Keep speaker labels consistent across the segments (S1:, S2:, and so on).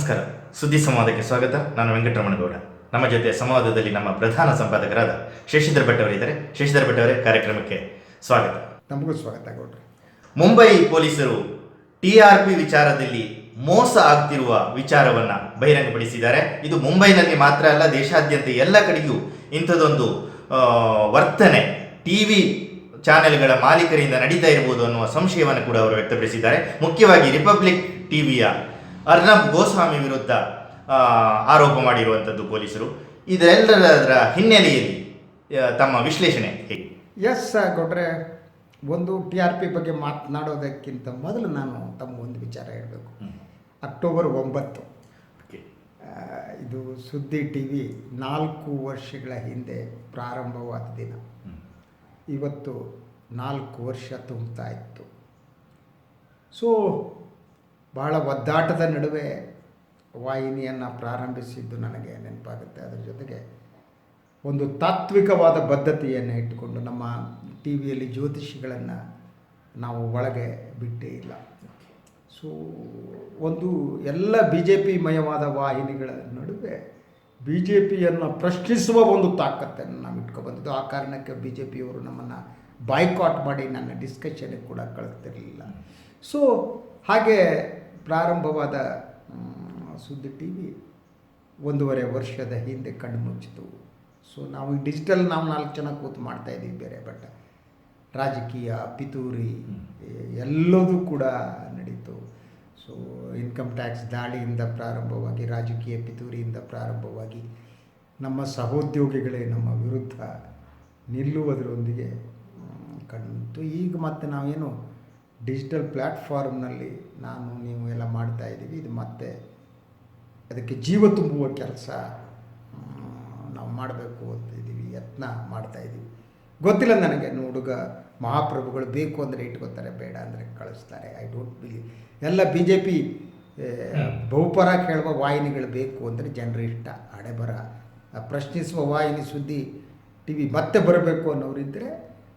S1: ನಮಸ್ಕಾರ. ಸುದ್ದಿ ಸಂವಾದಕ್ಕೆ ಸ್ವಾಗತ. ನಾನು ವೆಂಕಟರಮಣಗೌಡ. ನಮ್ಮ ಜೊತೆ ಸಂವಾದದಲ್ಲಿ ನಮ್ಮ ಪ್ರಧಾನ ಸಂಪಾದಕರಾದ ಶಶಿಧರ್ ಭಟ್ ಅವರಿದ್ದಾರೆ. ಶಶಿಧರ್ ಭಟ್ ಅವರೇ ಕಾರ್ಯಕ್ರಮಕ್ಕೆ ಸ್ವಾಗತ.
S2: ನಮಗೂ ಸ್ವಾಗತ ಗೌಡ್ರಿ.
S1: ಮುಂಬೈ ಪೊಲೀಸರು ಟಿ ಆರ್ ಪಿ ವಿಚಾರದಲ್ಲಿ ಮೋಸ ಆಗ್ತಿರುವ ವಿಚಾರವನ್ನ ಬಹಿರಂಗಪಡಿಸಿದ್ದಾರೆ. ಇದು ಮುಂಬೈನಲ್ಲಿ ಮಾತ್ರ ಅಲ್ಲ ದೇಶಾದ್ಯಂತ ಎಲ್ಲ ಕಡೆಯೂ ಇಂಥದ್ದೊಂದು ವರ್ತನೆ ಟಿವಿ ಚಾನೆಲ್ಗಳ ಮಾಲೀಕರಿಂದ ನಡೀತಾ ಇರಬಹುದು ಅನ್ನುವ ಸಂಶಯವನ್ನು ಕೂಡ ಅವರು ವ್ಯಕ್ತಪಡಿಸಿದ್ದಾರೆ. ಮುಖ್ಯವಾಗಿ ರಿಪಬ್ಲಿಕ್ ಟಿವಿಯ ಅರ್ನಬ್ ಗೋಸ್ವಾಮಿ ವಿರುದ್ಧ ಆರೋಪ ಮಾಡಿರುವಂಥದ್ದು ಪೊಲೀಸರು. ಇದೆಲ್ಲದರ ಹಿನ್ನೆಲೆಯಲ್ಲಿ ತಮ್ಮ ವಿಶ್ಲೇಷಣೆ ಹೇಗೆ?
S2: ಎಸ್ ಗೌಡ್ರೆ ಒಂದು ಟಿ ಆರ್ ಪಿ ಬಗ್ಗೆ ಮಾತನಾಡೋದಕ್ಕಿಂತ ಮೊದಲು ನಾನು ತಮ್ಮ ಒಂದು ವಿಚಾರ ಹೇಳಬೇಕು. ಅಕ್ಟೋಬರ್ ಒಂಬತ್ತು. ಇದು ಸುದ್ದಿ ಟಿ ವಿ ನಾಲ್ಕು ವರ್ಷಗಳ ಹಿಂದೆ ಪ್ರಾರಂಭವಾದ ದಿನ. ಇವತ್ತು ನಾಲ್ಕು ವರ್ಷ ತುಂಬ್ತಾ ಇತ್ತು. ಸೊ ಭಾಳ ಒದ್ದಾಟದ ನಡುವೆ ವಾಹಿನಿಯನ್ನು ಪ್ರಾರಂಭಿಸಿದ್ದು ನನಗೆ ನೆನಪಾಗುತ್ತೆ. ಅದರ ಜೊತೆಗೆ ಒಂದು ತಾತ್ವಿಕವಾದ ಬದ್ಧತೆಯನ್ನು ಇಟ್ಟುಕೊಂಡು ನಮ್ಮ ಟಿ ವಿಯಲ್ಲಿ ಜ್ಯೋತಿಷಿಗಳನ್ನು ನಾವು ಒಳಗೆ ಬಿಟ್ಟೇ ಇಲ್ಲ. ಸೊ ಒಂದು ಎಲ್ಲ ಬಿ ಜೆ ಪಿ ಮಯವಾದ ವಾಹಿನಿಗಳ ನಡುವೆ ಬಿ ಜೆ ಪಿಯನ್ನು ಪ್ರಶ್ನಿಸುವ ಒಂದು ತಾಕತ್ತನ್ನು ನಾವು ಇಟ್ಕೊಬಂದಿದ್ದು ಆ ಕಾರಣಕ್ಕೆ ಬಿ ಜೆ ಪಿಯವರು ನಮ್ಮನ್ನು ಬಾಯ್ಕಾಟ್ ಮಾಡಿ ನನ್ನ ಡಿಸ್ಕಷನ್ ಕೂಡ ಕಳಿಸ್ತಿರಲಿಲ್ಲ. ಸೊ ಹಾಗೆ ಪ್ರಾರಂಭವಾದ ಸುದ್ದಿ ಟಿ ವಿ ಒಂದೂವರೆ ವರ್ಷದ ಹಿಂದೆ ಕಣ್ಣು ಮುಚ್ಚಿತು. ಸೊ ನಾವು ಡಿಜಿಟಲ್ ನಾವು ನಾಲ್ಕು ಜನ ಕೂತು ಮಾಡ್ತಾ ಇದ್ದೀವಿ ಬೇರೆ ಬಟ್ ರಾಜಕೀಯ ಪಿತೂರಿ ಎಲ್ಲದೂ ಕೂಡ ನಡೀತು. ಸೊ ಇನ್ಕಮ್ ಟ್ಯಾಕ್ಸ್ ದಾಳಿಯಿಂದ ಪ್ರಾರಂಭವಾಗಿ ರಾಜಕೀಯ ಪಿತೂರಿಯಿಂದ ಪ್ರಾರಂಭವಾಗಿ ನಮ್ಮ ಸಹೋದ್ಯೋಗಿಗಳೇ ನಮ್ಮ ವಿರುದ್ಧ ನಿಲ್ಲುವುದರೊಂದಿಗೆ ಕಣ್ತು ಈಗ ಮತ್ತೆ ನಾವೇನು ಡಿಜಿಟಲ್ ಪ್ಲ್ಯಾಟ್ಫಾರ್ಮ್ನಲ್ಲಿ ನಾನು ನೀವು ಎಲ್ಲ ಮಾಡ್ತಾ ಇದ್ದೀವಿ. ಇದು ಮತ್ತೆ ಅದಕ್ಕೆ ಜೀವ ತುಂಬುವ ಕೆಲಸ ನಾವು ಮಾಡಬೇಕು ಅಂತ ಇದ್ದೀವಿ, ಯತ್ನ ಮಾಡ್ತಾ ಇದ್ದೀವಿ. ಗೊತ್ತಿಲ್ಲ ನನಗೆ ಹುಡುಗ ಮಹಾಪ್ರಭುಗಳು ಬೇಕು ಅಂದರೆ ಇಟ್ಕೋತಾರೆ, ಬೇಡ ಅಂದರೆ ಕಳಿಸ್ತಾರೆ. ಐ ಡೋಂಟ್ ಬಿಲೀವ್ ಎಲ್ಲ ಬಿ ಜೆ ಪಿ ಬಹುಪರ ಕೇಳುವ ವಾಹಿನಿಗಳು ಬೇಕು ಅಂದರೆ ಜನರು ಇಷ್ಟ ಹಡೆಬರ ಪ್ರಶ್ನಿಸುವ ವಾಹಿನಿ ಸುದ್ದಿ ಟಿ ವಿ ಮತ್ತೆ ಬರಬೇಕು ಅನ್ನೋರಿದ್ದರೆ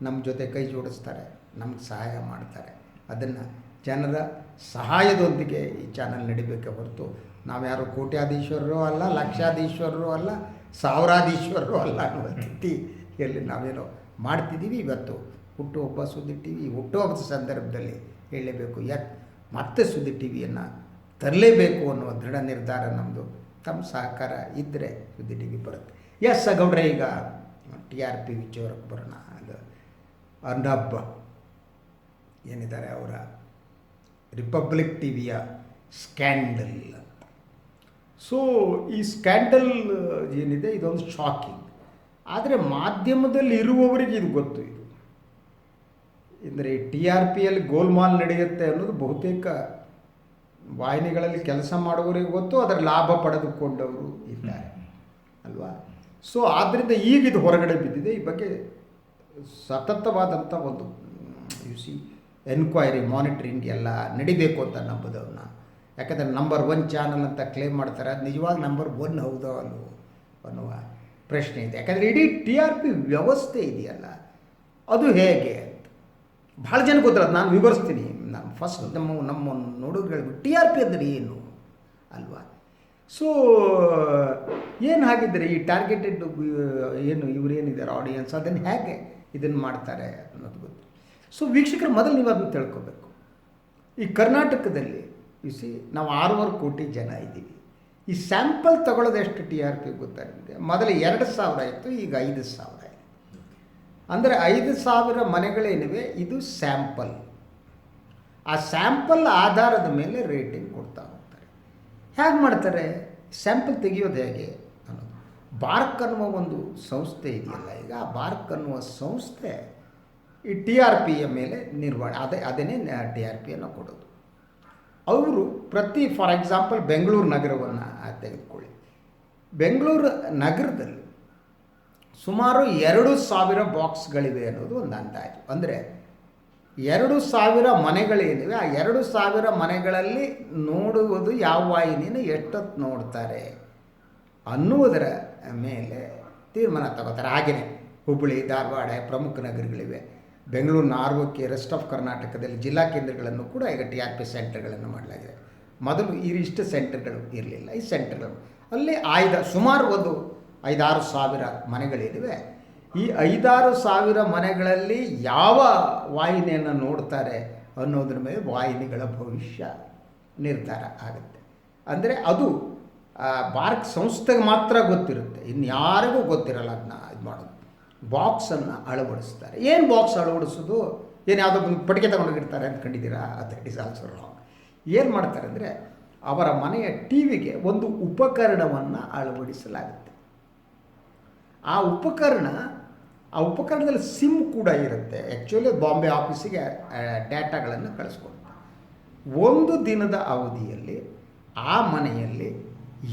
S2: ನಮ್ಮ ಜೊತೆ ಕೈ ಜೋಡಿಸ್ತಾರೆ, ನಮ್ಗೆ ಸಹಾಯ ಮಾಡ್ತಾರೆ. ಅದನ್ನು ಜನರ ಸಹಾಯದೊಂದಿಗೆ ಈ ಚಾನಲ್ ನಡಿಬೇಕೆ ಹೊರತು ನಾವ್ಯಾರು ಕೋಟ್ಯಾಧೀಶ್ವರರು ಅಲ್ಲ, ಲಕ್ಷಾಧೀಶ್ವರರು ಅಲ್ಲ, ಸಾವಿರಾಧೀಶ್ವರರು ಅಲ್ಲ ಅನ್ನುವ ಸ್ಥಿತಿಯಲ್ಲಿ ನಾವೇನೋ ಮಾಡ್ತಿದ್ದೀವಿ ಇವತ್ತು. ಹುಟ್ಟುಹಬ್ಬ ಸುದ್ದಿ ಟಿ ವಿ ಹುಟ್ಟುಹಬ್ಬದ ಸಂದರ್ಭದಲ್ಲಿ ಹೇಳಲೇಬೇಕು. ಯಾಕೆ ಮತ್ತೆ ಸುದ್ದಿ ಟಿ ವಿಯನ್ನು ತರಲೇಬೇಕು ಅನ್ನುವ ದೃಢ ನಿರ್ಧಾರ ನಮ್ಮದು ತಮ್ಮ ಸಹಕಾರ ಇದ್ದರೆ ಸುದ್ದಿ ಟಿ ವಿ ಬರುತ್ತೆ. ಎಸ್ ಗೌಡ್ರೆ ಈಗ ಟಿ ಆರ್ ಪಿ ವಿಚಾರಕ್ಕೆ ಬರೋಣ. ಅದು ಅರ್ನಬ್ ಏನಿದ್ದಾರೆ ಅವರ ರಿಪಬ್ಲಿಕ್ ಟಿ ವಿಯ ಸ್ಕ್ಯಾಂಡಲ್ ಸೊ ಈ ಸ್ಕ್ಯಾಂಡಲ್ ಏನಿದೆ, ಇದೊಂದು ಶಾಕಿಂಗ್ ಆದರೆ ಮಾಧ್ಯಮದಲ್ಲಿ ಇರುವವರಿಗೆ ಇದು ಗೊತ್ತು ಇದು. ಅಂದರೆ ಟಿ ಆರ್ ಪಿಯಲ್ಲಿ ಗೋಲ್ಮಾಲ್ ನಡೆಯುತ್ತೆ ಅನ್ನೋದು ಬಹುತೇಕ ವಾಹಿನಿಗಳಲ್ಲಿ ಕೆಲಸ ಮಾಡುವವರಿಗೆ ಗೊತ್ತು, ಅದರ ಲಾಭ ಪಡೆದುಕೊಂಡವರು ಇದ್ದಾರೆ. ಅಲ್ವಾ? ಸೊ ಆದ್ದರಿಂದ ಈಗ ಇದು ಹೊರಗಡೆ ಬಿದ್ದಿದೆ. ಈ ಬಗ್ಗೆ ಸತತವಾದಂಥ ಒಂದು ಯು ಸಿ ಎನ್ಕ್ವೈರಿ ಮಾನಿಟ್ರಿಂಗ್ ಎಲ್ಲ ನಡಿಬೇಕು ಅಂತ ನಂಬೋದು ಅವ್ರನ್ನ ಯಾಕಂದರೆ ನಂಬರ್ ಒನ್ ಚಾನಲ್ ಅಂತ ಕ್ಲೇಮ್ ಮಾಡ್ತಾರೆ, ಅದು ನಿಜವಾಗಿ ನಂಬರ್ ಒನ್ ಹೌದೋ ಅಲ್ವೋ ಅನ್ನುವ ಪ್ರಶ್ನೆ ಇದೆ. ಯಾಕಂದರೆ ಇಡೀ ಟಿ ಆರ್ ಪಿ ವ್ಯವಸ್ಥೆ ಇದೆಯಲ್ಲ, ಅದು ಹೇಗೆ ಭಾಳ ಜನ ಗೊತ್ತಿಲ್ಲ ನಾನು ವಿವರಿಸ್ತೀನಿ. ನಾನು ಫಸ್ಟ್ ನಮ್ಮ ನಮ್ಮ ನೋಡೋದು ಟಿ ಆರ್ ಪಿ ಅಂದರೆ ಏನು ಅಲ್ವಾ? ಸೊ ಏನು ಹಾಗಿದ್ದರೆ ಈ ಟಾರ್ಗೆಟೆಡ್ ಏನು ಇವರೇನಿದ್ದಾರೆ ಆಡಿಯನ್ಸ್ ಅದನ್ನು ಹೇಗೆ ಇದನ್ನು ಮಾಡ್ತಾರೆ ಅನ್ನೋದು ಗೊತ್ತು. ಸೊ ವೀಕ್ಷಕರು ಮೊದಲು ನೀವು ಅದನ್ನು ತಿಳ್ಕೊಬೇಕು. ಈ ಕರ್ನಾಟಕದಲ್ಲಿ ಸಿ ನಾವು ಆರೂವರೆ ಕೋಟಿ ಜನ ಇದ್ದೀವಿ. ಈ ಸ್ಯಾಂಪಲ್ ತಗೊಳ್ಳೋದು ಎಷ್ಟು ಟಿ ಆರ್ ಪಿ ಗೊತ್ತಾಗಿದೆ? ಮೊದಲು ಎರಡು ಸಾವಿರ ಇತ್ತು, ಈಗ ಐದು ಸಾವಿರ ಇದೆ. ಅಂದರೆ ಐದು ಸಾವಿರ ಮನೆಗಳೇನಿವೆ ಇದು ಸ್ಯಾಂಪಲ್. ಆ ಸ್ಯಾಂಪಲ್ ಆಧಾರದ ಮೇಲೆ ರೇಟಿಂಗ್ ಕೊಡ್ತಾ ಹೋಗ್ತಾರೆ. ಹೇಗೆ ಮಾಡ್ತಾರೆ? ಸ್ಯಾಂಪಲ್ ತೆಗೆಯೋದು ಹೇಗೆ ಅನ್ನೋದು. ಬಾರ್ಕ್ ಅನ್ನುವ ಒಂದು ಸಂಸ್ಥೆ ಇದೆಯಲ್ಲ ಈಗ, ಆ ಬಾರ್ಕ್ ಅನ್ನುವ ಸಂಸ್ಥೆ ಈ ಟಿ ಆರ್ ಪಿಯ ಮೇಲೆ ನಿರ್ವಹಣೆ, ಅದೇ, ಅದನ್ನೇ ಟಿ ಆರ್ ಪಿಯನ್ನು ಕೊಡೋದು. ಅವರು ಪ್ರತಿ, ಫಾರ್ ಎಕ್ಸಾಂಪಲ್, ಬೆಂಗಳೂರು ನಗರವನ್ನು ತೆಗೆದುಕೊಳ್ಳಿ. ಬೆಂಗಳೂರು ನಗರದಲ್ಲಿ ಸುಮಾರು ಎರಡು ಸಾವಿರ ಬಾಕ್ಸ್ಗಳಿವೆ ಅನ್ನೋದು ಒಂದು ಅಂದಾಜು. ಅಂದರೆ ಎರಡು ಸಾವಿರ ಮನೆಗಳೇನಿವೆ, ಆ ಎರಡು ಸಾವಿರ ಮನೆಗಳಲ್ಲಿ ನೋಡುವುದು ಯಾವ ವಾಹಿನಿನ ಎಷ್ಟೊತ್ತು ನೋಡ್ತಾರೆ ಅನ್ನುವುದರ ಮೇಲೆ ತೀರ್ಮಾನ ತಗೋತಾರೆ. ಹಾಗೆಯೇ ಹುಬ್ಬಳ್ಳಿ, ಧಾರವಾಡ ಪ್ರಮುಖ ನಗರಗಳಿವೆ. ಬೆಂಗಳೂರಿನ ಆರ್ವಕ್ಕೆ ರೆಸ್ಟ್ ಆಫ್ ಕರ್ನಾಟಕದಲ್ಲಿ ಜಿಲ್ಲಾ ಕೇಂದ್ರಗಳನ್ನು ಕೂಡ ಈಗ ಟಿ ಆರ್ ಪಿ ಸೆಂಟರ್ಗಳನ್ನು ಮಾಡಲಾಗಿದೆ. ಮೊದಲು ಈ ಇಷ್ಟು ಸೆಂಟರ್ಗಳು ಇರಲಿಲ್ಲ. ಈ ಸೆಂಟರ್ಗಳು ಅಲ್ಲಿ ಆಯ್ದ ಸುಮಾರು ಒಂದು ಐದಾರು ಸಾವಿರ ಮನೆಗಳಿವೆ ಈ ಐದಾರು ಸಾವಿರ ಮನೆಗಳಲ್ಲಿ ಯಾವ ವಾಹಿನಿಯನ್ನು ನೋಡ್ತಾರೆ ಅನ್ನೋದ್ರ ಮೇಲೆ ವಾಹಿನಿಗಳ ಭವಿಷ್ಯ ನಿರ್ಧಾರ ಆಗುತ್ತೆ. ಅಂದರೆ ಅದು ಭಾರತ ಸಂಸ್ಥೆಗೆ ಮಾತ್ರ ಗೊತ್ತಿರುತ್ತೆ. ಇನ್ಯಾರಿಗೂ ಗೊತ್ತಿರಲ್ಲ ಅದನ್ನ ಇದು ಮಾಡೋದು. ಬಾಕ್ಸನ್ನು ಅಳವಡಿಸ್ತಾರೆ. ಏನು ಬಾಕ್ಸ್ ಅಳವಡಿಸೋದು? ಏನು ಯಾವುದೋ ಒಂದು ಪಟಿಕೆ ತಗೊಂಡೋಗಿರ್ತಾರೆ ಅಂದ್ಕೊಂಡಿದ್ದೀರಾ ಇಟ್ ಇಸ್ ಆಲ್ಸೋ ರಾಂಗ್ ಏನು ಮಾಡ್ತಾರೆ ಅಂದರೆ ಅವರ ಮನೆಯ ಟಿ ವಿಗೆ ಒಂದು ಉಪಕರಣವನ್ನು ಅಳವಡಿಸಲಾಗುತ್ತೆ. ಆ ಉಪಕರಣ, ಆ ಉಪಕರಣದಲ್ಲಿ ಸಿಮ್ ಕೂಡ ಇರುತ್ತೆ. ಆ್ಯಕ್ಚುಲಿ ಬಾಂಬೆ ಆಫೀಸಿಗೆ ಡೇಟಾಗಳನ್ನು ಕಳಿಸ್ಕೊಡ್ತಾರೆ ಒಂದು ದಿನದ ಅವಧಿಯಲ್ಲಿ ಆ ಮನೆಯಲ್ಲಿ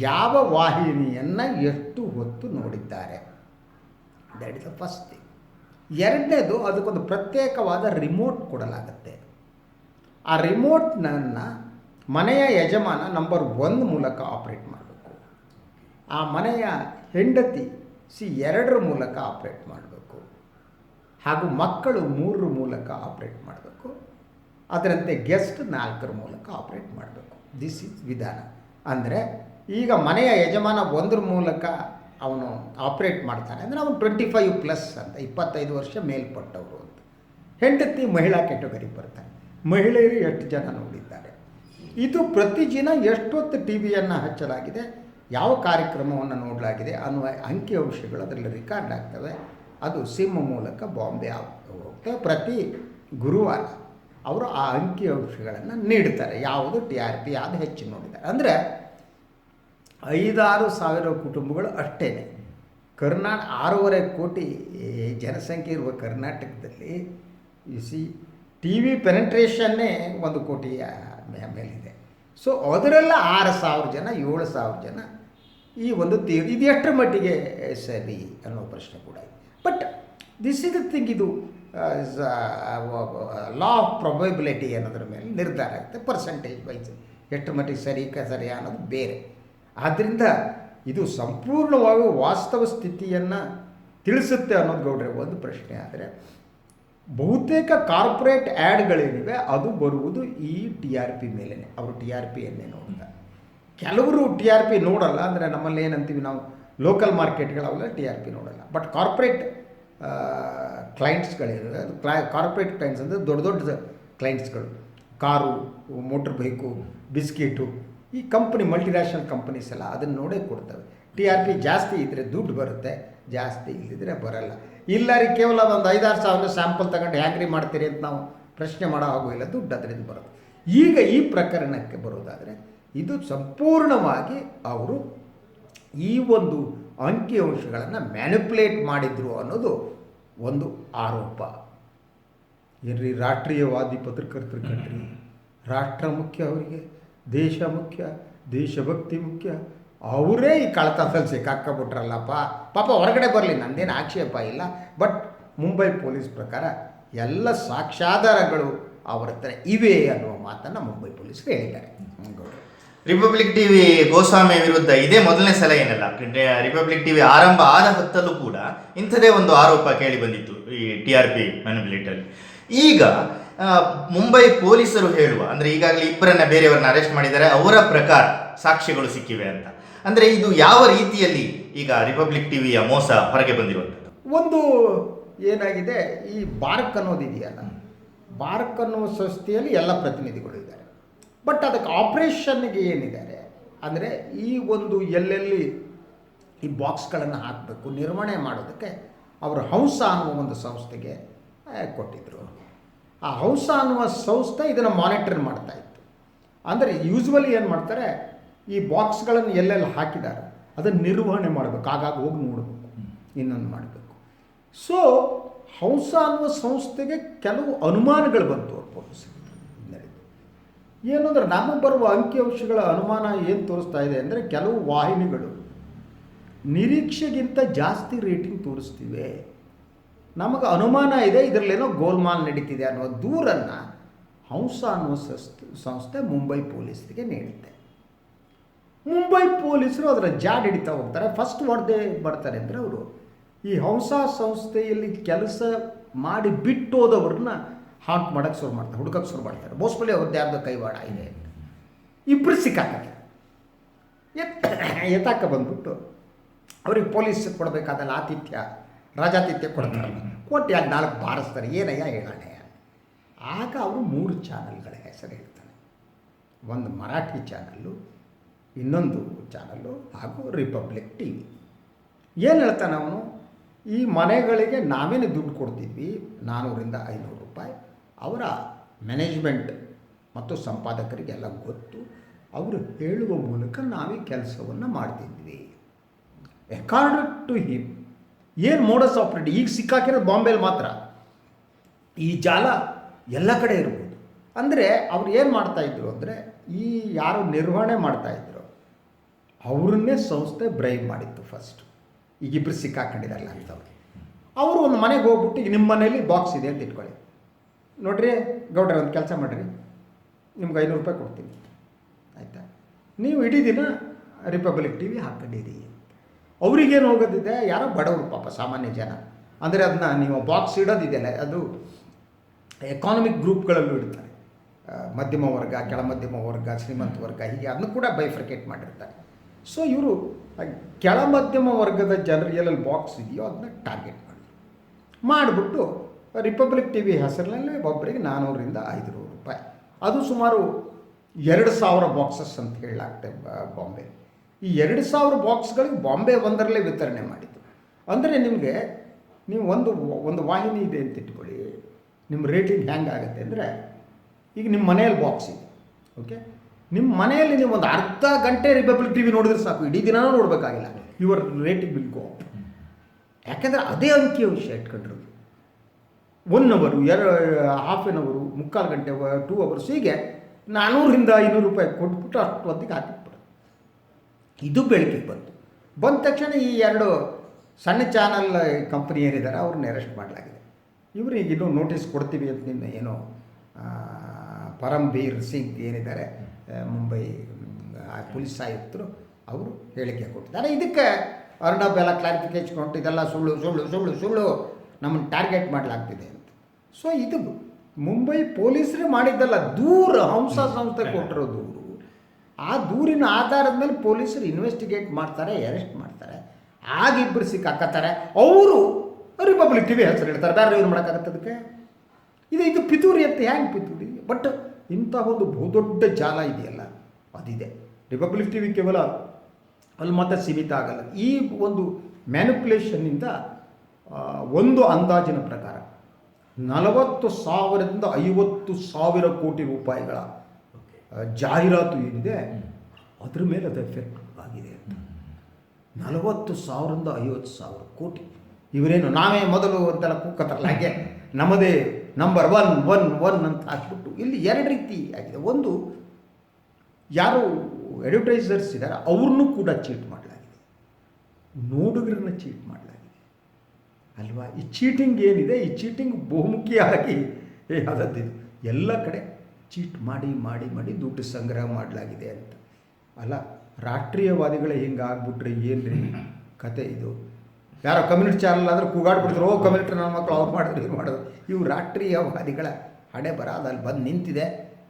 S2: ಯಾವ ವಾಹಿನಿಯನ್ನು ಎಷ್ಟು ಹೊತ್ತು ನೋಡಿದ್ದಾರೆ? That is the first thing ಎರಡನೇದು ಅದಕ್ಕೊಂದು ಪ್ರತ್ಯೇಕವಾದ ರಿಮೋಟ್ ಕೊಡಲಾಗುತ್ತೆ. ಆ ರಿಮೋಟ್ನನ್ನು ಮನೆಯ ಯಜಮಾನ ನಂಬರ್ ಒನ್ ಮೂಲಕ ಆಪ್ರೇಟ್ ಮಾಡಬೇಕು. ಆ ಮನೆಯ ಹೆಂಡತಿ ಸಿ ಎರಡರ ಮೂಲಕ ಆಪ್ರೇಟ್ ಮಾಡಬೇಕು. ಹಾಗೂ ಮಕ್ಕಳು ಮೂರರ ಮೂಲಕ ಆಪ್ರೇಟ್ ಮಾಡಬೇಕು. ಅದರಂತೆ ಗೆಸ್ಟ್ ನಾಲ್ಕರ ಮೂಲಕ ಆಪ್ರೇಟ್ ಮಾಡಬೇಕು. ದಿಸ್ ಇಸ್ ವಿಧಾನ. ಅಂದರೆ ಈಗ ಮನೆಯ ಯಜಮಾನ ಒಂದ್ರ ಮೂಲಕ ಅವನು ಆಪ್ರೇಟ್ ಮಾಡ್ತಾನೆ. ಅಂದರೆ ಅವನು ಟ್ವೆಂಟಿ ಫೈವ್ ಪ್ಲಸ್ ಅಂತ, ಇಪ್ಪತ್ತೈದು ವರ್ಷ ಮೇಲ್ಪಟ್ಟವರು ಅಂತ. ಹೆಂಡತಿ, ಮಹಿಳಾ ಕೆಟಗರಿ ಬರ್ತಾರೆ ಮಹಿಳೆಯರು ಎಷ್ಟು ಜನ ನೋಡಿದ್ದಾರೆ? ಇದು ಪ್ರತಿ ದಿನ ಎಷ್ಟೊತ್ತು ಟಿ ವಿಯನ್ನು ಹಚ್ಚಲಾಗಿದೆ? ಯಾವ ಕಾರ್ಯಕ್ರಮವನ್ನು ನೋಡಲಾಗಿದೆ? ಅನ್ನುವ ಅಂಕಿಅಂಶಗಳು ಅದರಲ್ಲಿ ರೆಕಾರ್ಡ್ ಆಗ್ತವೆ. ಅದು ಸಿಮ್ ಮೂಲಕ ಬಾಂಬೆ ಹೋಗ್ತವೆ. ಪ್ರತಿ ಗುರುವಾರ ಅವರು ಆ ಅಂಕಿಅಂಶಗಳನ್ನು ನೀಡ್ತಾರೆ. ಯಾವುದು ಟಿ ಆರ್ ಪಿ ಯಾವುದು ಹೆಚ್ಚು ನೋಡಿದ್ದಾರೆ. ಅಂದರೆ ಐದಾರು ಸಾವಿರ ಕುಟುಂಬಗಳು ಅಷ್ಟೇ ಕರ್ನಾಟಕ ಆರೂವರೆ ಕೋಟಿ ಜನಸಂಖ್ಯೆ ಇರುವ ಕರ್ನಾಟಕದಲ್ಲಿ ಯು ಸಿ ಟಿ ವಿ ಪೆನೆಟ್ರೇಷನ್ನೇ ಒಂದು ಕೋಟಿಯ ಮೇಲಿದೆ. ಸೊ ಅದರೆಲ್ಲ ಆರು ಸಾವಿರ ಜನ, ಏಳು ಸಾವಿರ ಜನ ಈ ಒಂದು ತೀರ್, ಇದು ಎಷ್ಟರ ಮಟ್ಟಿಗೆ ಸರಿ ಅನ್ನೋ ಪ್ರಶ್ನೆ ಕೂಡ ಇದೆ. But this is the thing ಇದು ಲಾ ಆಫ್ ಪ್ರೊಬಬಿಲಿಟಿ ಅನ್ನೋದ್ರ ಮೇಲೆ ನಿರ್ಧಾರ ಆಗುತ್ತೆ ಪರ್ಸೆಂಟೇಜ್ ವೈಸ್ ಎಷ್ಟರ ಮಟ್ಟಿಗೆ ಸರಿ ಕ, ಸರಿ ಅನ್ನೋದು ಬೇರೆ. ಆದ್ದರಿಂದ ಇದು ಸಂಪೂರ್ಣವಾಗಿ ವಾಸ್ತವ ಸ್ಥಿತಿಯನ್ನು ತಿಳಿಸುತ್ತೆ ಅನ್ನೋದು ಗೌಡ್ರೆ ಒಂದು ಪ್ರಶ್ನೆ ಆದರೆ, ಬಹುತೇಕ ಕಾರ್ಪೊರೇಟ್ ಆ್ಯಡ್ಗಳೇನಿವೆ ಅದು ಬರುವುದು ಈ ಟಿ ಆರ್ ಪಿ ಮೇಲೇ ಅವರು ಟಿ ಆರ್ ಪಿಯನ್ನೇ ನೋಡ್ತಾರೆ ಕೆಲವರು ಟಿ ಆರ್ ಪಿ ನೋಡಲ್ಲ, ಅಂದರೆ ನಮ್ಮಲ್ಲಿ ಏನಂತೀವಿ ನಾವು ಲೋಕಲ್ ಮಾರ್ಕೆಟ್ಗಳವೆಲ್ಲ ಟಿ ಆರ್ ಪಿ ನೋಡಲ್ಲ. ಬಟ್ ಕಾರ್ಪೊರೇಟ್ ಕ್ಲೈಂಟ್ಸ್ಗಳಿವೆ ಅದು ಕ್ಲೈ, ಕಾರ್ಪೊರೇಟ್ ಕ್ಲೈಂಟ್ಸ್ ಅಂದರೆ ದೊಡ್ಡ ದೊಡ್ಡ ಕ್ಲೈಂಟ್ಸ್ಗಳು. ಕಾರು, ಮೋಟ್ರ್ ಬೈಕು, ಬಿಸ್ಕಿಟು ಈ ಕಂಪ್ನಿ ಮಲ್ಟಿನ್ಯಾಷನಲ್ ಕಂಪನೀಸ್ ಎಲ್ಲ ಅದನ್ನು ನೋಡೇ ಕೊಡ್ತವೆ. ಟಿ ಆರ್ ಪಿ ಜಾಸ್ತಿ ಇದ್ದರೆ ದುಡ್ಡು ಬರುತ್ತೆ, ಜಾಸ್ತಿ ಇಲ್ಲದಿದ್ದರೆ ಬರಲ್ಲ. ಇಲ್ಲ ರೀ ಕೇವಲ ಒಂದು ಐದಾರು ಸಾವಿರ ಸ್ಯಾಂಪಲ್ ತಗೊಂಡು ಹ್ಯಾಂಗ್ರಿ ಮಾಡ್ತೀರಿ ಅಂತ ನಾವು ಪ್ರಶ್ನೆ ಮಾಡೋ ಆಗೋಲ್ಲ ದುಡ್ಡು ಅದರಿಂದ ಬರುತ್ತೆ. ಈಗ ಈ ಪ್ರಕರಣಕ್ಕೆ ಬರೋದಾದರೆ, ಇದು ಸಂಪೂರ್ಣವಾಗಿ ಅವರು ಈ ಒಂದು ಅಂಕಿಅಂಶಗಳನ್ನು ಮ್ಯಾನಿಪುಲೇಟ್ ಮಾಡಿದ್ರು ಅನ್ನೋದು ಒಂದು ಆರೋಪ. ಏನ್ರಿ ರಾಷ್ಟ್ರೀಯವಾದಿ ಪತ್ರಕರ್ತರು ಕಂಡ್ರಿ ರಾಷ್ಟ್ರ ಮುಖ್ಯ ಅವರಿಗೆ. ದೇಶ ಮುಖ್ಯ, ದೇಶಭಕ್ತಿ ಮುಖ್ಯ. ಅವರೇ ಈ ಕಳತನದಲ್ಲಿ ಸಿಕ್ಕಾಕ್ಕೊಬಿಟ್ರಲ್ಲಪ್ಪ ಪಾಪ ಹೊರಗಡೆ ಬರಲಿ, ನಂದೇನು ಆಕ್ಷೇಪ ಇಲ್ಲ. ಬಟ್ ಮುಂಬೈ ಪೊಲೀಸ್ ಪ್ರಕಾರ ಎಲ್ಲ ಸಾಕ್ಷ್ಯಾಧಾರಗಳು ಅವರ ಹತ್ರ ಇವೆ ಅನ್ನುವ ಮಾತನ್ನು ಮುಂಬೈ ಪೊಲೀಸರು ಹೇಳಿದ್ದಾರೆ.
S1: ರಿಪಬ್ಲಿಕ್ ಟಿವಿ ಗೋಸ್ವಾಮಿ ವಿರುದ್ಧ ಇದೇ ಮೊದಲನೇ ಸಲ ಏನಲ್ಲ ರಿಪಬ್ಲಿಕ್ ಟಿವಿ ಆರಂಭ ಆದ ಹೊತ್ತಲ್ಲೂ ಕೂಡ ಇಂಥದೇ ಒಂದು ಆರೋಪ ಕೇಳಿ ಬಂದಿತ್ತು ಈ ಟಿ ಆರ್ ಪಿ ಮ್ಯಾನುಬಿಲೇಟಲ್ಲಿ ಈಗ ಮುಂಬೈ ಪೊಲೀಸರು ಹೇಳುವ, ಅಂದ್ರೆ ಈಗಾಗಲೇ ಇಬ್ಬರನ್ನ ಬೇರೆಯವರನ್ನ ಅರೆಸ್ಟ್ ಮಾಡಿದ್ದಾರೆ, ಅವರ ಪ್ರಕಾರ ಸಾಕ್ಷ್ಯಗಳು ಸಿಕ್ಕಿವೆ ಅಂತ. ಅಂದ್ರೆ ಇದು ಯಾವ ರೀತಿಯಲ್ಲಿ ಈಗ ರಿಪಬ್ಲಿಕ್ ಟಿವಿಯ ಮೋಸ ಹೊರಗೆ ಬಂದಿರುವಂಥದ್ದು?
S2: ಒಂದು ಏನಾಗಿದೆ, ಈ ಬಾರ್ಕ್ ಅನ್ನೋದು ಇದೆಯಲ್ಲ. ಬಾರ್ಕ್ ಅನ್ನೋ ಸಂಸ್ಥೆಯಲ್ಲಿ ಎಲ್ಲ ಪ್ರತಿನಿಧಿಗಳು ಇದ್ದಾರೆ. ಬಟ್ ಅದಕ್ಕೆ ಆಪ್ರೇಷನ್ಗೆ ಏನಿದ್ದಾರೆ? ಅಂದರೆ ಈ ಒಂದು ಎಲ್ಲೆಲ್ಲಿ ಈ ಬಾಕ್ಸ್ಗಳನ್ನು ಹಾಕಬೇಕು, ನಿರ್ವಹಣೆ ಮಾಡೋದಕ್ಕೆ ಅವರು ಹಂಸ ಅನ್ನೋ ಒಂದು ಸಂಸ್ಥೆಗೆ ಕೊಟ್ಟಿದ್ದರು ಆ ಹಂಸ ಅನ್ನುವ ಸಂಸ್ಥೆ ಇದನ್ನು ಮಾನಿಟರ್ ಮಾಡ್ತಾ ಇತ್ತು. ಅಂದರೆ ಯೂಸ್ವಲಿ ಏನು ಮಾಡ್ತಾರೆ, ಈ ಬಾಕ್ಸ್ಗಳನ್ನು ಎಲ್ಲೆಲ್ಲಿ ಹಾಕಿದ್ದಾರೆ, ಅದನ್ನು ನಿರ್ವಹಣೆ ಮಾಡಬೇಕು, ಆಗಾಗ ಹೋಗಿ ನೋಡಬೇಕು, ಇನ್ನೊಂದು ಮಾಡಬೇಕು. ಸೊ ಹಂಸ ಅನ್ನುವ ಸಂಸ್ಥೆಗೆ ಕೆಲವು ಅನುಮಾನಗಳು ಬಂತು ಅವ್ರ ಪೊಲೀಸರಿಗೆ ಏನಂದ್ರೆ ನಮಗೆ ಬರುವ ಅಂಕಿಅಂಶಗಳ ಅನುಮಾನ ಏನು ತೋರಿಸ್ತಾ ಇದೆ ಅಂದರೆ, ಕೆಲವು ವಾಹಿನಿಗಳು ನಿರೀಕ್ಷೆಗಿಂತ ಜಾಸ್ತಿ ರೇಟಿಂಗ್ ತೋರಿಸ್ತಿವೆ. ನಮಗೆ ಅನುಮಾನ ಇದೆ, ಇದರಲ್ಲೇನೋ ಗೋಲ್ಮಾಲ್ ನಡೀತಿದೆ ಅನ್ನೋ ದೂರನ್ನು ಹಂಸ ಅನ್ನೋ ಸಂಸ್ಥೆ ಮುಂಬೈ ಪೊಲೀಸರಿಗೆ ನೀಡುತ್ತೆ. ಮುಂಬೈ ಪೊಲೀಸರು ಅದರ ಜಾಡ್ ಹಿಡಿತಾ ಹೋಗ್ತಾರೆ. ಫಸ್ಟ್ ಹೊಡೆದೇ ಬರ್ತಾರೆ ಅಂದರೆ ಅವರು. ಈ ಹಂಸ ಸಂಸ್ಥೆಯಲ್ಲಿ ಕೆಲಸ ಮಾಡಿ ಬಿಟ್ಟೋದವ್ರನ್ನ ಹಾಂಟ್ ಮಾಡೋಕ್ಕೆ ಶುರು ಮಾಡ್ತಾರೆ ಹುಡುಕಕ್ಕೆ ಶುರು ಮಾಡ್ತಾರೆ. ಬೋಸ್ಪಲ್ಲಿ ಅವ್ರದ್ದು ಯಾರ್ದೋ ಕೈವಾಡ ಇದೆ ಇಬ್ಬರು ಸಿಕ್ಕಾಕತ್ತೆ. ಎತ್ತ ಎತ್ತಾಕ ಬಂದ್ಬಿಟ್ಟು ಅವ್ರಿಗೆ ಪೊಲೀಸ್ ಕೊಡಬೇಕಾದಲ್ಲ ಆತಿಥ್ಯ ರಾಜಾತಿಥ್ಯ ಕೊಡ್ತಾರಲ್ಲ ಕೊಟ್ಟು ಯಾಕೆ ನಾಲ್ಕು ಬಾರಿಸ್ತಾರೆ. ಏನಯ್ಯ ಹೇಳೋಣ? ಆಗ ಅವರು ಮೂರು ಚಾನಲ್ಗಳ ಹೆಸರು ಹೇಳ್ತಾನೆ ಒಂದು ಮರಾಠಿ ಚಾನಲ್ಲು ಇನ್ನೊಂದು ಚಾನಲ್ಲು ಹಾಗೂ ರಿಪಬ್ಲಿಕ್ ಟಿ ವಿ ಏನು ಹೇಳ್ತಾನೆ ಅವನು? ಈ ಮನೆಗಳಿಗೆ ನಾವೇನು ದುಡ್ಡು ಕೊಡ್ತಿದ್ವಿ ನಾನ್ನೂರಿಂದ ಐನೂರು ರೂಪಾಯಿ. ಅವರ ಮ್ಯಾನೇಜ್ಮೆಂಟ್ ಮತ್ತು ಸಂಪಾದಕರಿಗೆಲ್ಲ ಗೊತ್ತು. ಅವರು ಹೇಳುವ ಮೂಲಕ ನಾವೇ ಕೆಲಸವನ್ನು ಮಾಡ್ತಿದ್ವಿ. ಅಕಾರ್ಡ್ ಟು ಹಿಮ್ ಏನು ಮೋಡಸ್ ಆಪ್ರೇಟಿ ಈಗ ಸಿಕ್ಕಾಕಿರೋದು ಬಾಂಬೆಲಿ ಮಾತ್ರ. ಈ ಜಾಲ ಎಲ್ಲ ಕಡೆ ಇರ್ಬೋದು. ಅಂದರೆ ಅವ್ರು ಏನು ಮಾಡ್ತಾಯಿದ್ರು ಅಂದರೆ ಈ ಯಾರು ನಿರ್ವಹಣೆ ಮಾಡ್ತಾಯಿದ್ರು ಅವ್ರನ್ನೇ ಸಂಸ್ಥೆ ಬ್ರೈವ್ ಮಾಡಿತ್ತು ಫಸ್ಟ್ ಈಗಿಬ್ಬರು ಸಿಕ್ಕಾಕೊಂಡಿರಲ್ಲ ಅಂತವ್ರು ಅವರು ಒಂದು ಮನೆಗೆ ಹೋಗ್ಬಿಟ್ಟು, ಈಗ ನಿಮ್ಮ ಮನೇಲಿ ಬಾಕ್ಸ್ ಇದೆ ಅಂತ ಇಟ್ಕೊಳ್ಳಿ. ನೋಡ್ರಿ, ಗೌಡ್ರೆ ಒಂದು ಕೆಲಸ ಮಾಡಿರಿ. ನಿಮ್ಗೆ ಐನೂರು ರೂಪಾಯಿ ಕೊಡ್ತೀನಿ. ಆಯಿತಾ? ನೀವು ಇಡೀ ದಿನ ರಿಪಬ್ಲಿಕ್ ಟಿ ವಿ ಹಾಕೊಂಡಿರಿ. ಅವ್ರಿಗೇನು ಹೋಗೋದಿದೆ? ಯಾರೋ ಬಡವರು ಪಾಪ, ಸಾಮಾನ್ಯ ಜನ. ಅಂದರೆ ಅದನ್ನ ನೀವು ಬಾಕ್ಸ್ ಇಡೋದಿದೆಯಲ್ಲ, ಅದು ಎಕಾನಮಿಕ್ ಗ್ರೂಪ್ಗಳಲ್ಲೂ ಇಡ್ತಾರೆ. ಮಧ್ಯಮ ವರ್ಗ ಕೆಳ ಮಧ್ಯಮ ವರ್ಗ, ಶ್ರೀಮಂತ ವರ್ಗ, ಹೀಗೆ ಅದನ್ನು ಕೂಡ ಬೈಫ್ರಿಕೇಟ್ ಮಾಡಿರ್ತಾರೆ. ಸೊ ಇವರು ಕೆಳ ಮಧ್ಯಮ ವರ್ಗದ ಜನರು ಎಲ್ಲೆಲ್ಲಿ ಬಾಕ್ಸ್ ಇದೆಯೋ ಅದನ್ನ ಟಾರ್ಗೆಟ್ ಮಾಡಿ ಮಾಡಿಬಿಟ್ಟು ರಿಪಬ್ಲಿಕ್ ಟಿ ವಿ ಹೆಸರಿನಲ್ಲಿ ಒಬ್ಬರಿಗೆ ನಾನ್ನೂರರಿಂದ ಐದುನೂರು ರೂಪಾಯಿ. ಅದು ಸುಮಾರು ಎರಡು ಸಾವಿರ ಬಾಕ್ಸಸ್ ಅಂತ ಹೇಳಲಾಗ್ತದೆ ಬಾಂಬೆ. ಈ ಎರಡು ಸಾವಿರ ಬಾಕ್ಸ್ಗಳಿಗೆ ಬಾಂಬೆ ಒಂದರಲ್ಲೇ ವಿತರಣೆ ಮಾಡಿದ್ದು. ಅಂದರೆ ನಿಮಗೆ ನೀವು ಒಂದು ಒಂದು ವಾಹಿನಿ ಇದೆ ಅಂತ ಇಟ್ಕೊಳ್ಳಿ, ನಿಮ್ಮ ರೇಟಿಂಗ್ ಹ್ಯಾಂಗೆ ಆಗುತ್ತೆ ಅಂದರೆ ಈಗ ನಿಮ್ಮ ಮನೆಯಲ್ಲಿ ಬಾಕ್ಸ್ ಇದೆ ಓಕೆ ನಿಮ್ಮ ಮನೆಯಲ್ಲಿ ನೀವು ಒಂದು ಅರ್ಧ ಗಂಟೆ ರಿಪಬ್ಲಿಕ್ ಟಿ ವಿ ನೋಡಿದ್ರೆ ಸಾಕು, ಇಡೀ ದಿನಾನೂ ನೋಡಬೇಕಾಗಿಲ್ಲ. ಯುವರ್ ರೇಟಿಂಗ್ ಬಿಲ್ ಗೋ ಯಾಕೆಂದರೆ ಅದೇ ಅಂಕಿ ಅಂಶ ಇಟ್ಕೊಂಡಿರೋದು ಒನ್ ಅವರು ಎರಡು ಹಾಫ್ ಎನ್ ಅವರು ಮುಕ್ಕಾಲು ಗಂಟೆ ಟೂ ಅವರ್ಸ್ ಹೀಗೆ ನಾನ್ನೂರಿಂದ ಐನೂರು ರೂಪಾಯಿ ಕೊಟ್ಬಿಟ್ಟು ಅಷ್ಟು ಹೊತ್ತಿಗೆ ಹಾಕಿಬಿಡು ಇದು ಬೆಳಕಿಗೆ ಬಂತು. ಬಂದ ತಕ್ಷಣ ಈ ಎರಡು ಸಣ್ಣ ಚಾನಲ್ ಕಂಪ್ನಿ ಏನಿದ್ದಾರೆ ಅವ್ರನ್ನ ಅರೆಸ್ಟ್ ಮಾಡಲಾಗಿದೆ. ಇವರಿಗೆ ಇನ್ನೂ ನೋಟಿಸ್ ಕೊಡ್ತೀವಿ ಅಂತ ನಿನ್ನ ಏನೋ ಪರಮ್ಬೀರ್ ಸಿಂಗ್ ಏನಿದ್ದಾರೆ ಮುಂಬೈ ಪೊಲೀಸ್ ಆಯುಕ್ತರು ಅವರು ಹೇಳಿಕೆ ಕೊಟ್ಟಿದ್ದಾರೆ. ಇದಕ್ಕೆ ಅರ್ಣಬ್ ಎಲ್ಲ ಕ್ಲಾರಿಫಿಕೇಶನ್ ಕೊಟ್ಟು ಇದೆಲ್ಲ ಸುಳ್ಳು ಸುಳ್ಳು ಸುಳ್ಳು ಸುಳ್ಳು ನಮ್ಮನ್ನು ಟಾರ್ಗೆಟ್ ಮಾಡಲಾಗ್ತಿದೆ ಅಂತ. ಸೊ ಇದು ಮುಂಬೈ ಪೊಲೀಸರೇ ಮಾಡಿದ್ದಲ್ಲ ದೂರ ಹಂಸ ಸಂಸ್ಥೆ ಕೊಟ್ಟಿರೋ ದೂರು. ಆ ದೂರಿನ ಆಧಾರದ ಮೇಲೆ ಪೊಲೀಸರು ಇನ್ವೆಸ್ಟಿಗೇಟ್ ಮಾಡ್ತಾರೆ ಅರೆಸ್ಟ್ ಮಾಡ್ತಾರೆ. ಆಗ ಇಬ್ಬರು ಸಿಕ್ಕಾಕತ್ತಾರೆ. ಅವರು ರಿಪಬ್ಲಿಕ್ ಟಿ ವಿ ಹೆಸರು ಇಡ್ತಾರೆ ಬೇರೆ ಏನು ಮಾಡೋಕ್ಕಾಗತ್ತೆ ಅದಕ್ಕೆ? ಇದು ಇದು ಪಿತೂರಿ ಅಂತ ಹ್ಯಾಂಗೆ ಪಿತೂರಿ? ಬಟ್ ಇಂಥ ಒಂದು ಬಹುದೊಡ್ಡ ಜಾಲ ಇದೆಯಲ್ಲ, ಅದಿದೆ. ರಿಪಬ್ಲಿಕ್ ಟಿ ವಿ ಕೇವಲ ಅಲ್ಲಿ ಮಾತ್ರ ಸೀಮಿತ ಆಗಲ್ಲ. ಈ ಒಂದು ಮ್ಯಾನುಪ್ಯುಲೇಷನ್ನಿಂದ ಒಂದು ಅಂದಾಜಿನ ಪ್ರಕಾರ ನಲವತ್ತು ಸಾವಿರದಿಂದ ಐವತ್ತು ಸಾವಿರ ಕೋಟಿ ರೂಪಾಯಿಗಳ ಜಾಹೀರಾತು ಏನಿದೆ ಅದ್ರ ಮೇಲೆ ಅದು ಎಫೆಕ್ಟ್ ಆಗಿದೆ ಅಂತ. ನಲವತ್ತು ಸಾವಿರದಿಂದ ಐವತ್ತು ಸಾವಿರ ಕೋಟಿ. ಇವರೇನು ನಾವೇ ಮೊದಲು ಅಂತೆಲ್ಲ ಕೂಕತಾರಲ್ಲ ಹಾಗೆ ನಮ್ಮದೇ ನಂಬರ್ ಒನ್ ಒನ್ ಒನ್ ಅಂತ ಹಾಕಿಬಿಟ್ಟು ಇಲ್ಲಿ ಎರಡು ರೀತಿ ಆಗಿದೆ. ಒಂದು ಯಾರು ಅಡ್ವರ್ಟೈಸರ್ಸ್ ಇದ್ದಾರೆ ಅವ್ರನ್ನೂ ಕೂಡ ಚೀಟ್ ಮಾಡಲಾಗಿದೆ. ನೋಡುಗರನ್ನ ಚೀಟ್ ಮಾಡಲಾಗಿದೆ. ಅಲ್ವಾ? ಈ ಚೀಟಿಂಗ್ ಏನಿದೆ? ಈ ಚೀಟಿಂಗ್ ಬಹುಮುಖಿಯಾಗಿ ಆದದ್ದಿದು ಎಲ್ಲ ಕಡೆ ಚೀಟ್ ಮಾಡಿ ಮಾಡಿ ಮಾಡಿ ದುಡ್ಡು ಸಂಗ್ರಹ ಮಾಡಲಾಗಿದೆ ಅಂತ. ಅಲ್ಲ ರಾಷ್ಟ್ರೀಯವಾದಿಗಳೇ ಹಿಂಗೆ ಆಗ್ಬಿಟ್ರೆ ಏನು ರೀ ಕತೆ ಇದು? ಯಾರೋ ಕಮ್ಯುನಿಟಿ ಚಾನಲ್ ಆದರೆ ಕೂಗಾಡ್ಬಿಡ್ತಾರೆ ಓ ಕಮ್ಯುನಿಟಿ ನನ್ನ ಮಕ್ಕಳು ಅವ್ರು ಮಾಡಿದ್ರು ಇವ್ರು ಮಾಡೋದು ಇವು ರಾಷ್ಟ್ರೀಯವಾದಿಗಳ ಹಣೆ ಬರ ಅದಲ್ಲಿ ಅಲ್ಲಿ ಬಂದು ನಿಂತಿದೆ.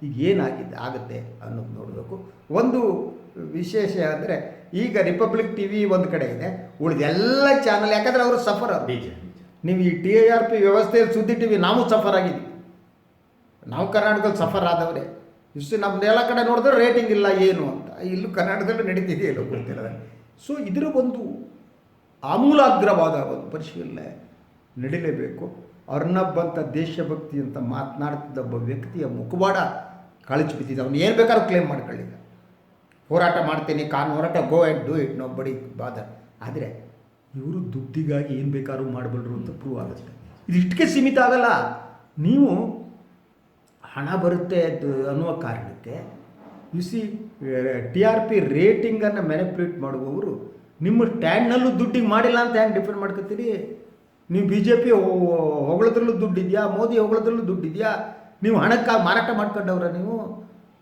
S2: ಈಗ ಏನಾಗಿದೆ ಆಗುತ್ತೆ ಅನ್ನೋದು ನೋಡಬೇಕು. ಒಂದು ವಿಶೇಷ ಅಂದರೆ ಈಗ ರಿಪಬ್ಲಿಕ್ ಟಿ ವಿ ಒಂದು ಕಡೆ ಇದೆ. ಉಳಿದೆಲ್ಲ ಚಾನಲ್ ಯಾಕಂದರೆ ಅವರು ಸಫರ್ ಅವರು. ನೀವು ಈ ಟಿ ಆರ್ ಪಿ ವ್ಯವಸ್ಥೆಯಲ್ಲಿ ಸುದ್ದಿ ಟಿ ವಿ ನಾವು ಸಫರ್ ಆಗಿದ್ದೀವಿ. ನಾವು ಕರ್ನಾಟಕದಲ್ಲಿ ಸಫರ್ ಆದವರೇ. ಇಷ್ಟು ನಮ್ದು ಎಲ್ಲ ಕಡೆ ನೋಡಿದ್ರೆ ರೇಟಿಂಗ್ ಇಲ್ಲ, ಏನು ಅಂತ. ಇಲ್ಲೂ ಕರ್ನಾಟಕದಲ್ಲಿ ನಡೀತಿದೆ ಎಲ್ಲೋ ಗೊತ್ತಿಲ್ಲ ಸೊ ಇದರ ಒಂದು ಆಮೂಲಾಗ್ರವಾದ ಒಂದು ಪರಿಶೀಲನೆ ನಡೀಲೇಬೇಕು. ಅರ್ನಬ್ ಅಂತ ದೇಶಭಕ್ತಿ ಅಂತ ಮಾತನಾಡ್ತಿದ್ದ ಒಬ್ಬ ವ್ಯಕ್ತಿಯ ಮುಖವಾಡ ಕಳಚಿ ಬಿದ್ದಿದ್ದ ಅವನು ಏನು ಬೇಕಾದ್ರೂ ಕ್ಲೇಮ್ ಮಾಡ್ಕೊಳ್ಳಿ ಹೋರಾಟ ಮಾಡ್ತೀನಿ ಕಾನ್ ಹೋರಾಟ go and do it nobody bother ಆದರೆ, ಇವರು ದುಡ್ಡಿಗಾಗಿ ಏನು ಬೇಕಾದ್ರೂ ಮಾಡಬಲ್ಲರು ಅಂತ ಪ್ರೂವ್ ಆಗುತ್ತೆ. ಇದು ಇಷ್ಟಕ್ಕೆ ಸೀಮಿತ ಆಗಲ್ಲ. ನೀವು ಹಣ ಬರುತ್ತೆ ಅನ್ನುವ ಕಾರಣಕ್ಕೆ U C T R P ರೇಟಿಂಗನ್ನು manipulate ಮಾಡುವವರು ನಿಮ್ಮ ಸ್ಟ್ಯಾಂಡ್ನಲ್ಲೂ ದುಡ್ಡಿಗೆ ಮಾಡಿಲ್ಲ ಅಂತ ಹೆಂಗೆ ಡಿಫೆಂಡ್ ಮಾಡ್ಕೊತೀರಿ? ನೀವು ಬಿ ಜೆ ಪಿ ಹೊಗಳದ್ರಲ್ಲೂ ದುಡ್ಡಿದೆಯಾ? ಮೋದಿ ಹೊಗಳದ್ರಲ್ಲೂ ದುಡ್ಡಿದೆಯಾ? ನೀವು ಹಣಕ್ಕೆ ಮಾರಾಟ ಮಾಡ್ಕೊಂಡವ್ರ ನೀವು?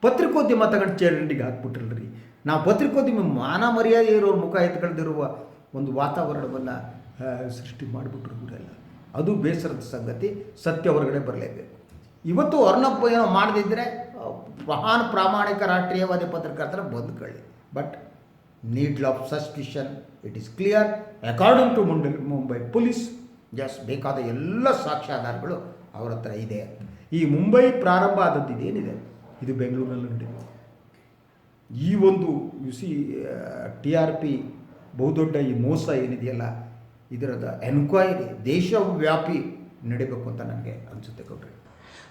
S2: ಪತ್ರಿಕೋದ್ಯಮ ತಗೊಂಡು ಚೇರಂಡಿಗೆ ಹಾಕ್ಬಿಟ್ರಲ್ರಿ. ನಾವು ಪತ್ರಿಕೋದ್ಯಮ ಮಾನ ಮರ್ಯಾದೆ ಇರೋರ ಮುಖ ಎತ್ಕೊಳ್ದಿರುವ ಒಂದು ವಾತಾವರಣವನ್ನು ಸೃಷ್ಟಿ ಮಾಡಿಬಿಟ್ರು ಇವರೆಲ್ಲ. ಅದು ಬೇಸರದ ಸಂಗತಿ, ಸತ್ಯ ಹೊರಗಡೆ ಬರಲೇಬೇಕು. ಇವತ್ತು ವರ್ಣಪ್ಪ ಏನೋ ಮಾಡದಿದ್ದರೆ ಮಹಾನ್ ಪ್ರಾಮಾಣಿಕ ರಾಷ್ಟ್ರೀಯವಾದಿ ಪತ್ರಕರ್ತರ ಬಂದ್ಕೊಳ್ಳಿ but needle of suspicion it is clear according to Mumbai Mumbai police ಜಸ್ ಬೇಕಾದ ಎಲ್ಲ ಸಾಕ್ಷ್ಯಾಧಾರಗಳು ಅವರ ಹತ್ರ ಇದೆ. ಈ ಮುಂಬೈ ಪ್ರಾರಂಭ ಆದದ್ದು ಇದೇನಿದೆ ಇದು ಬೆಂಗಳೂರಿನಲ್ಲಿ ನಡೆಯುತ್ತೆ ಈ ಒಂದು U C T R P ಬಹುದೊಡ್ಡ ಈ ಮೋಸ ಏನಿದೆಯಲ್ಲ, ಇದರದ ಎನ್ಕ್ವೈರಿ ದೇಶವ್ಯಾಪಿ ನಡಿಬೇಕು ಅಂತ ನನಗೆ ಅನಿಸುತ್ತೆ ಕೊಟ್ರಿ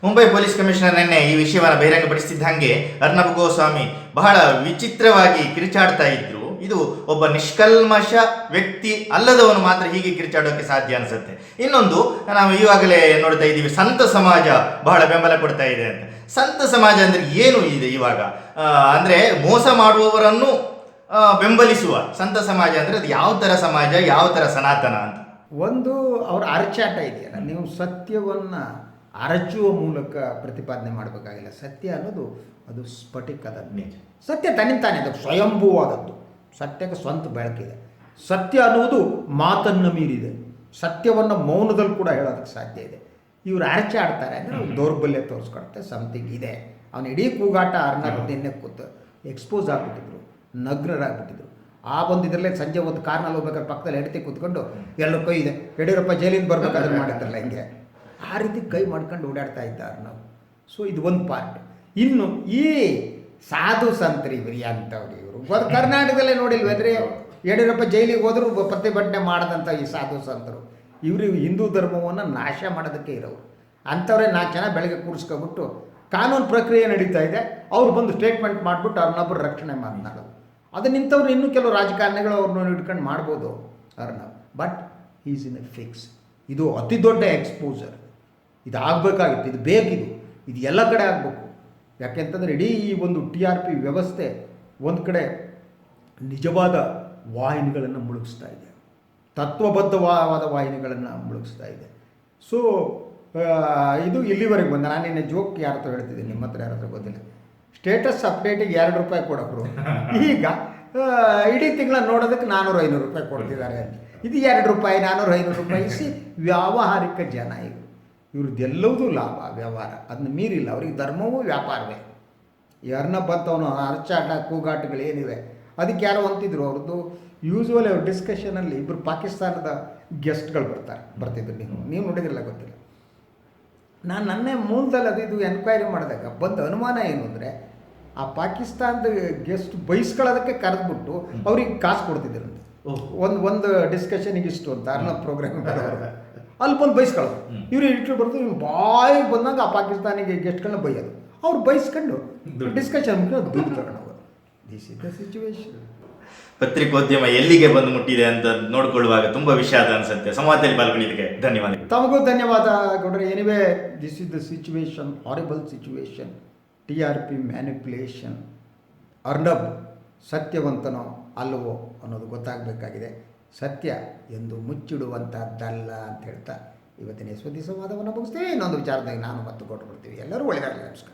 S1: ಮುಂಬೈ ಪೊಲೀಸ್ ಕಮಿಷನರ್ ನಿನ್ನೆ ಈ ವಿಷಯವನ್ನು ಬಹಿರಂಗಪಡಿಸಿದ್ದ ಹಾಗೆ ಅರ್ನಬ್ ಗೋಸ್ವಾಮಿ ಬಹಳ ವಿಚಿತ್ರವಾಗಿ ಕಿರಿಚಾಡ್ತಾ ಇದ್ರು. ಇದು ಒಬ್ಬ ನಿಷ್ಕಲ್ಮಶ ವ್ಯಕ್ತಿ ಅಲ್ಲದವನು ಮಾತ್ರ ಹೀಗೆ ಕಿರಿಚಾಡೋಕೆ ಸಾಧ್ಯ ಅನಿಸುತ್ತೆ. ಇನ್ನೊಂದು, ನಾವು ಈವಾಗಲೇ ನೋಡ್ತಾ ಇದ್ದೀವಿ, ಸಂತ ಸಮಾಜ ಬಹಳ ಬೆಂಬಲ ಕೊಡ್ತಾ ಇದೆ ಅಂತ. ಸಂತ ಸಮಾಜ ಅಂದ್ರೆ ಏನು ಇದೆ ಇವಾಗ? ಅಂದರೆ ಮೋಸ ಮಾಡುವವರನ್ನು ಬೆಂಬಲಿಸುವ. ಸಂತ ಸಮಾಜ ಅಂದ್ರೆ ಅದು ಯಾವ ತರ ಸಮಾಜ, ಯಾವ ತರ ಸನಾತನ ಅಂತ.
S2: ಒಂದು ಅವರ ಅರ್ಚಾಟ ಇದೆಯಲ್ಲ, ನೀವು ಸತ್ಯವನ್ನು ಅರಚುವ ಮೂಲಕ ಪ್ರತಿಪಾದನೆ ಮಾಡಬೇಕಾಗಿಲ್ಲ. ಸತ್ಯ ಅನ್ನೋದು ಅದು ಸ್ಫಟಿಕದ
S1: ನಿಜ.
S2: ಸತ್ಯ ತನ್ನಿಂತಾನೆ ಅದು ಸ್ವಯಂಭೂವಾದದ್ದು. ಸತ್ಯಕ್ಕೆ ಸ್ವಂತ ಬೆಳಕಿದೆ ಸತ್ಯ ಅನ್ನುವುದು ಮಾತನ್ನು ಮೀರಿದೆ. ಸತ್ಯವನ್ನು ಮೌನದಲ್ಲಿ ಕೂಡ ಹೇಳೋದಕ್ಕೆ ಸಾಧ್ಯ ಇದೆ. ಇವರು ಅರಚೆ ಆಡ್ತಾರೆ ಅಂದರೆ ದೌರ್ಬಲ್ಯ ತೋರಿಸ್ಕೊಡುತ್ತೆ ಸಮಥಿಂಗ್ ಇದೆ. ಅವನು ಇಡೀ ಕೂಗಾಟ ಅರ್ನಾರು ನಿನ್ನೆ ಕೂತು ಎಕ್ಸ್ಪೋಸ್ ಆಗಿಬಿಟ್ಟಿದ್ರು ನಗ್ನರಾಗ್ಬಿಟ್ಟಿದ್ರು. ಆ ಒಂದು ಇದರಲ್ಲೇ ಸಂಜೆ ಒಂದು ಕಾರ್ನಲ್ಲಿ ಹೋಗ್ಬೇಕಾದ್ರೆ ಪಕ್ಕದಲ್ಲಿ ಹೆಂಡತಿ ಕೂತ್ಕೊಂಡು ಎಲ್ಲರೂ ಕೈ ಇದೆ ಯಡಿಯೂರಪ್ಪ ಜೈಲಿಂದ ಬರ್ಬೇಕಾದ್ರೆ ಮಾಡಿದ್ರಲ್ಲ ಹಿಂಗೆ. ಆ ರೀತಿ ಕೈ ಮಾಡ್ಕೊಂಡು ಓಡಾಡ್ತಾ ಇದ್ದಾರೆ ನಾವು. ಸೊ ಇದು ಒಂದು ಪಾರ್ಟ್ ಇನ್ನು ಈ ಸಾಧು ಸಂತ್ರಿ ಇವ್ರಿ. ಅಂಥವ್ರು ಇವರು ಕರ್ನಾಟಕದಲ್ಲೇ ನೋಡಿಲ್ವೇನ್ರಿ ಯಡಿಯೂರಪ್ಪ ಜೈಲಿಗೆ ಹೋದರೂ ಪ್ರತಿಭಟನೆ ಮಾಡದಂಥ ಈ ಸಾಧು ಸಂತರು. ಇವರು ಹಿಂದೂ ಧರ್ಮವನ್ನು ನಾಶ ಮಾಡೋದಕ್ಕೆ ಇರೋರು. ಅಂಥವ್ರೇ ನಾಲ್ಕು ಜನ ಬೆಳಗ್ಗೆ ಕೂರಿಸ್ಕೊಬಿಟ್ಟು ಕಾನೂನು ಪ್ರಕ್ರಿಯೆ ನಡೀತಾ ಇದೆ. ಅವ್ರು ಬಂದು ಸ್ಟೇಟ್ಮೆಂಟ್ ಮಾಡಿಬಿಟ್ಟು ಅವ್ರನ್ನೊಬ್ಬರು ರಕ್ಷಣೆ ಮಾತನಾಡೋದು ಅದು ನಿಂತವ್ರು ಇನ್ನೂ ಕೆಲವು ರಾಜಕಾರಣಿಗಳು ಅವ್ರನ್ನ ಇಟ್ಕೊಂಡು ಮಾಡ್ಬೋದು ಅವ್ರನ್ನ but is in a fix ಇದು ಅತಿ ದೊಡ್ಡ ಎಕ್ಸ್ಪೋಜರ್ ಇದು ಆಗಬೇಕಾಗಿತ್ತು ಇದು ಬೇಕಿದು ಇದು ಎಲ್ಲ ಕಡೆ ಆಗಬೇಕು. ಯಾಕೆಂತಂದರೆ ಇಡೀ ಈ ಒಂದು ಟಿ ಆರ್ ಪಿ ವ್ಯವಸ್ಥೆ ಒಂದು ಕಡೆ ನಿಜವಾದ ವಾಹಿನಿಗಳನ್ನು ಮುಳುಗಿಸ್ತಾ ಇದೆ. ತತ್ವಬದ್ಧವಾದ ವಾಹಿನಿಗಳನ್ನು ಮುಳುಗಿಸ್ತಾ ಇದೆ. ಸೊ ಇದು ಇಲ್ಲಿವರೆಗೆ ಬಂದ ನಾನು ನಿನ್ನೆ ಜೋಕ್ ಯಾರ ಹತ್ರ ಹೇಳ್ತಿದ್ದೀನಿ ನಿಮ್ಮ ಹತ್ರ ಯಾರ ಹತ್ರ ಗೊತ್ತಿಲ್ಲ. ಸ್ಟೇಟಸ್ ಅಪ್ಡೇಟಿಗೆ ಎರಡು ರೂಪಾಯಿ ಕೊಡೋರು ಈಗ ಇಡೀ ತಿಂಗಳ ನೋಡೋದಕ್ಕೆ ನಾನ್ನೂರು ಐನೂರು ರೂಪಾಯಿ ಕೊಡ್ತಿದ್ದಾರೆ ಇದು ಎರಡು ರೂಪಾಯಿ ನಾನ್ನೂರು ಐನೂರು ರೂಪಾಯಿ ಸಿ ವ್ಯಾವಹಾರಿಕ ಜನ ಇವರು. ಇವ್ರದ್ದೆಲ್ಲವೂ ಲಾಭ ವ್ಯವಹಾರ. ಅದನ್ನ ಮೀರಿಲ್ಲ. ಅವ್ರಿಗೆ ಧರ್ಮವೂ ವ್ಯಾಪಾರವೇ. ಈ ಬಂತವನು ಅಂತವನು ಅರ್ಚಾಟ ಕೂಗಾಟಗಳು ಏನಿವೆ ಅದಕ್ಕೆ ಯಾರೋ ಅಂತಿದ್ರು. ಅವ್ರದ್ದು ಯೂಶ್ವಲಿ ಅವ್ರ ಡಿಸ್ಕಷನಲ್ಲಿ ಇಬ್ಬರು ಪಾಕಿಸ್ತಾನದ ಗೆಸ್ಟ್ಗಳು ಬರ್ತಾರೆ ಬರ್ತಿದ್ರು ನೀವು. ನೀವು ನೋಡಿದ್ರಲ್ಲ ಗೊತ್ತಿಲ್ಲ. ನಾನು ನನ್ನೇ ಮೂಲದಲ್ಲಿ ಅದು ಇದು ಎನ್ಕ್ವೈರಿ ಮಾಡಿದಾಗ ಬಂದ ಅನುಮಾನ ಏನು ಅಂದರೆ ಆ ಪಾಕಿಸ್ತಾನದ ಗೆಸ್ಟ್ ಬೈಸ್ಕೊಳ್ಳೋದಕ್ಕೆ ಕರೆದ್ಬಿಟ್ಟು ಅವ್ರಿಗೆ ಕಾಸು
S1: ಕೊಡ್ತಿದ್ರು.
S2: ಒಂದು ಒಂದು ಡಿಸ್ಕಷನಿಗೆ ಇಷ್ಟು ಅಂತ ಅರ್ನ ಪ್ರೋಗ್ರಾಮ್ ಅಲ್ಲಿ ಬಂದು ಬೈಸ್ಕೊಳ್ಳೋದು. ಇವ್ರು ಇಟ್ಟು ಬರ್ದು ಇವ್ರು ಬಾಯಿಗೆ ಬಂದಾಗ ಆ ಪಾಕಿಸ್ತಾನಿಗೆ ಗೆಸ್ಟ್ಗಳನ್ನ ಬೈಯೋದು. ಅವ್ರು ಬೈಸ್ಕೊಂಡು. ಡಿಸ್ಕಷನ್ ದುಡ್ಡು ತಗೊಂಡು ಹೋಗೋದು. ದಿಸ್ ಇಸ್ ದ ಸಿಚುವೇಶನ್
S1: ಪತ್ರಿಕೋದ್ಯಮ ಎಲ್ಲಿಗೆ ಬಂದು ಮುಟ್ಟಿದೆ ಅಂತ ನೋಡ್ಕೊಳ್ಳುವಾಗ ತುಂಬಾ ವಿಷಾದ ಅನ್ಸುತ್ತೆ. ಸಂವಾದದಲ್ಲಿ ಪಾಲ್ಗೊಂಡಿದ್ದಕ್ಕೆ ಧನ್ಯವಾದ.
S2: ತಮಗೂ ಧನ್ಯವಾದ ಗೌಡ್ರೆ. Anyway this is the situation horrible situation T R P manipulation Arnab ಸತ್ಯವಂತನೋ ಅಲ್ಲವೋ ಅನ್ನೋದು ಗೊತ್ತಾಗಬೇಕಾಗಿದೆ. ಸತ್ಯ ಎಂದು ಮುಚ್ಚಿಡುವಂಥದ್ದಲ್ಲ ಅಂತ ಹೇಳ್ತಾ ಇವತ್ತಿನ ಯಶೋಧಿ ಸಂವಾದವನ್ನು ಮುಗಿಸ್ತೀವಿ ಇನ್ನೊಂದು ವಿಚಾರದಾಗ ನಾನು ಮತ್ತು ಕೊಟ್ಟು ಕೊಡ್ತೀವಿ ಎಲ್ಲರೂ ಒಳ್ಳೆಯದಾಗಲಿ ನಮಸ್ಕಾರ.